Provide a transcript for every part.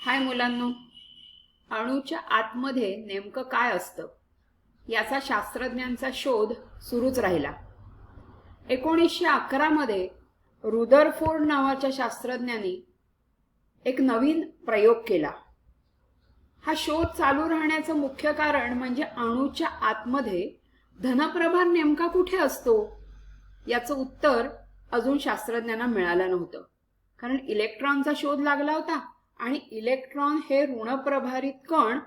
हाय मुलांनो अणूच्या आतमध्ये नेमकं काय असतं? याचा शास्त्रज्ञांचा शोध सुरूच राहिला. एकोणीसशे अकरामध्ये रुदरफोर्ड नावाच्या शास्त्रज्ञांनी एक नवीन प्रयोग केला. हा शोध चालू राहण्याचं मुख्य कारण म्हणजे अणूच्या आतमध्ये धनप्रभार नेमका कुठे असतो? याचं उत्तर अजून शास्त्रज्ञांना मिळालं नव्हतं. कारण इलेक्ट्रॉनचा शोध लागला होता. आणि इलेक्ट्रॉन हे ऋणप्रभारित कण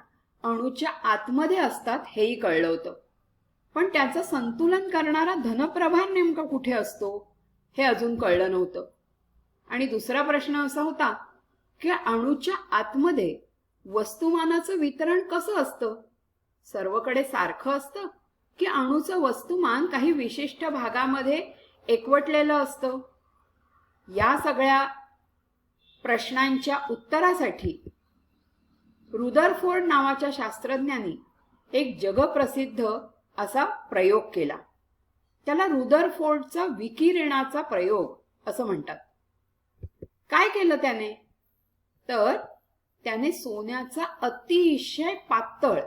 अणूच्या आतमध्ये असतात हेही कळलं होतं. पण त्याचं संतुलन करणारा धनप्रभार नेमका कुठे असतो हे अजून कळलं नव्हतं. आणि दुसरा प्रश्न असा होता की अणूच्या आतमध्ये वस्तुमानाचं वितरण कसं असतं? सर्वकडे सारखं असतं की अणूचं वस्तुमान काही विशिष्ट भागामध्ये एकवटलेलं असतं? या सगळ्या प्रश्नांच्या उत्तरासाठी रुदरफोर्ड नावाच्या शास्त्रज्ञांनी एक जगप्रसिद्ध असा प्रयोग केला. त्याला रुदरफोर्डचा विकिरणाचा प्रयोग असं म्हणतात. काय केलं त्याने? तर त्याने सोन्याचा अतिशय पातळ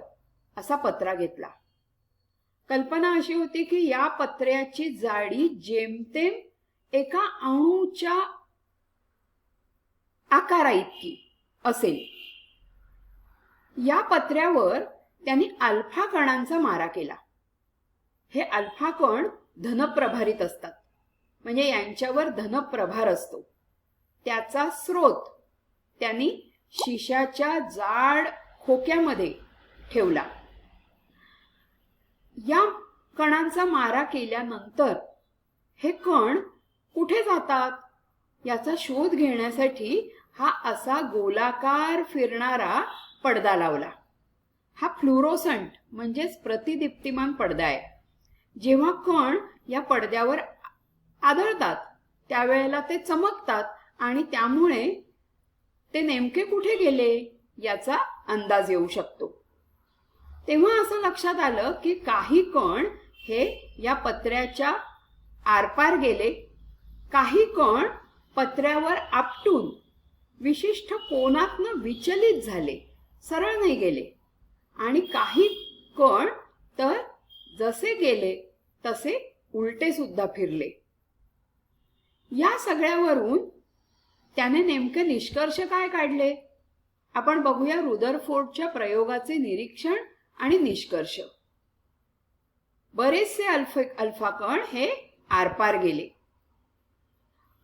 असा पत्रा घेतला. कल्पना अशी होती की या पत्र्याची जाडी जेमतेम एका अणूच्या आकारा इतकी असेल. या पत्र्यावर त्यांनी अल्फा कणांचा मारा केला. हे अल्फा कण धनप्रभारित असतात. म्हणजे यांच्यावर धनप्रभार असतो. त्याचा स्रोत त्यांनी शिशाच्या जाड खोक्यामध्ये ठेवला. या कणांचा मारा केल्यानंतर हे कण कुठे जातात? याचा शोध घेण्यासाठी हा असा गोलाकार फिरणारा पडदा लावला. हा फ्लुरोसंट म्हणजेच प्रतिदीप्तिमान पडदा आहे. जेव्हा कण या पडद्यावर आदळतात त्यावेळेला ते चमकतात आणि त्यामुळे ते नेमके कुठे गेले याचा अंदाज येऊ शकतो. तेव्हा असं लक्षात आलं की काही कण हे या पत्र्याच्या आरपार गेले. काही कण पत्र्यावर आपटून विशिष्ट कोणातनं विचलित झाले सरळ नाही गेले. आणि काही कण तर जसे गेले तसे उलटे सुद्धा फिरले. या सगळ्यावरून त्याने नेमके निष्कर्ष काय काढले? आपण बघूया रुदरफोर्डच्या प्रयोगाचे निरीक्षण आणि निष्कर्ष. बरेचसे अल्फ अल्फा कण हे आरपार गेले.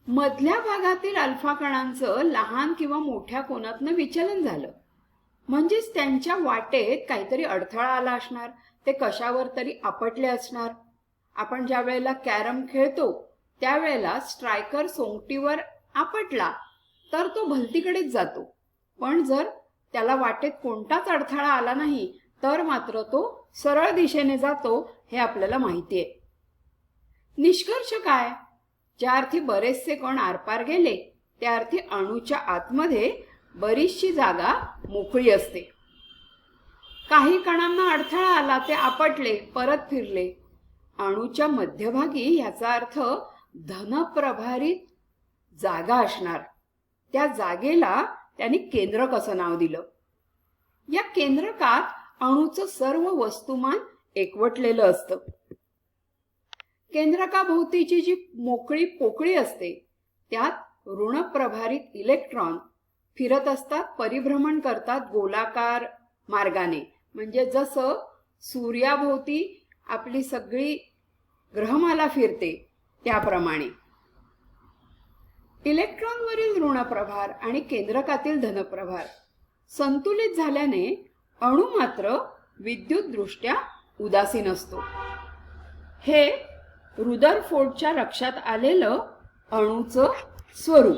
मधल्या भागातील अल्फा कणांचं लहान किंवा मोठ्या कोनातन विचलन झालं. म्हणजेच त्यांच्या वाटेत काहीतरी अडथळा आला असणार ते कशावर तरी आपटले असणार. आपण ज्या वेळेला कॅरम खेळतो त्यावेळेला स्ट्रायकर सोंगटीवर आपटला तर तो भलतीकडेच जातो. पण जर त्याला वाटेत कोणताच अडथळा आला नाही तर मात्र तो सरळ दिशेने जातो हे आपल्याला माहिती आहे. निष्कर्ष काय? ज्या अर्थी बरेचसे कण आरपार गेले त्या अर्थी अणूच्या आतमध्ये बरीचशी जागा मोकळी असते. काही कणांना अडथळा आला ते आपटले परत फिरले. अणूच्या मध्यभागी ह्याचा अर्थ धनप्रभारित जागा असणार. त्या जागेला त्यांनी केंद्रक असं नाव दिलं. या केंद्रकात अणूचं सर्व वस्तुमान एकवटलेलं असतं. केंद्रकाभोवतीची जी मोकळी पोकळी असते त्यात ऋणप्रभारित इलेक्ट्रॉन फिरत असतात परिभ्रमण करतात गोलाकार मार्गाने. म्हणजे जसं सूर्याभोवती आपली सगळी ग्रहमाला फिरते त्याप्रमाणे. इलेक्ट्रॉनवरील ऋणप्रभार आणि केंद्रकातील धनप्रभार संतुलित झाल्याने अणू मात्र विद्युतदृष्ट्या उदासीन असतो. हे रुदरफोर्डच्या लक्षात आलेलं अणूचं स्वरूप.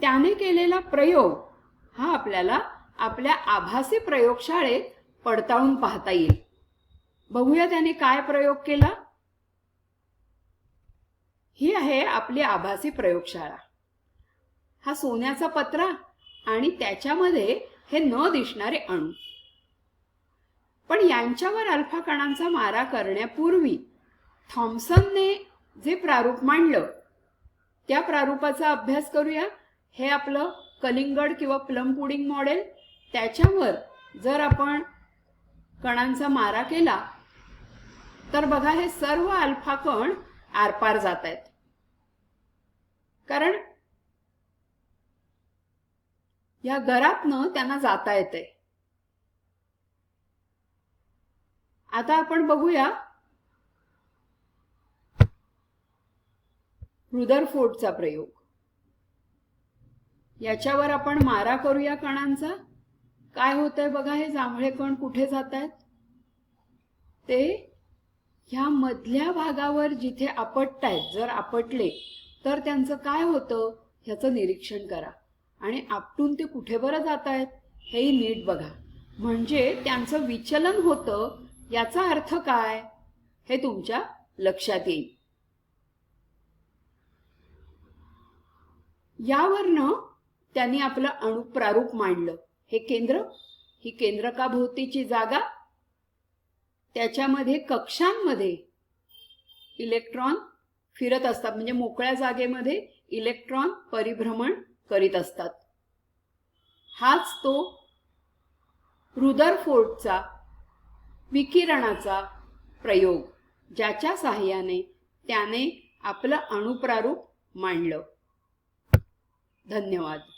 त्याने केलेला प्रयोग हा आपल्याला आपल्या आभासी प्रयोगशाळेत पडताळून पाहता येईल. बघूया त्याने काय प्रयोग केला. ही आहे आपली आभासी प्रयोगशाळा. हा सोन्याचा पत्रा आणि त्याच्यामध्ये हे न दिसणारे अणू. पण यांच्यावर अल्फा कणांचा मारा करण्यापूर्वी थॉम्सनने जे प्रारूप मांडलं त्या प्रारूपाचा अभ्यास करूया. हे आपलं कलिंगड किंवा प्लम पुडिंग मॉडेल. त्याच्यावर जर आपण कणांचा मारा केला तर बघा हे सर्व अल्फा कण आरपार जात आहेत. कारण या घरातनं त्यांना जाता येते आता आपण बघूया रुदरफोर्डचा प्रयोग. याच्यावर आपण मारा करूया कणांचा. काय होतंय बघा हे जांभळे कण कुठे जात आहेत ते ह्या मधल्या भागावर जिथे आपटतायत जर आपटले तर त्यांचं काय होतं? ह्याचं निरीक्षण करा. आणि आपटून ते कुठे बरं जात आहेत हेही नीट बघा. म्हणजे त्यांचं विचलन होतं याचा अर्थ काय? हे तुमच्या लक्षात येईल. यावरनं त्यांनी आपलं अणुप्रारूप मांडलं. हे केंद्र ही केंद्रकाभोवतीची जागा त्याच्यामध्ये कक्षांमध्ये इलेक्ट्रॉन फिरत असतात. म्हणजे मोकळ्या जागेमध्ये इलेक्ट्रॉन परिभ्रमण करीत असतात. हाच तो रुदरफोर्डचा विकिरणाचा प्रयोग ज्याच्या साहाय्याने त्याने आपलं अणुप्रारूप मांडलं. धन्यवाद.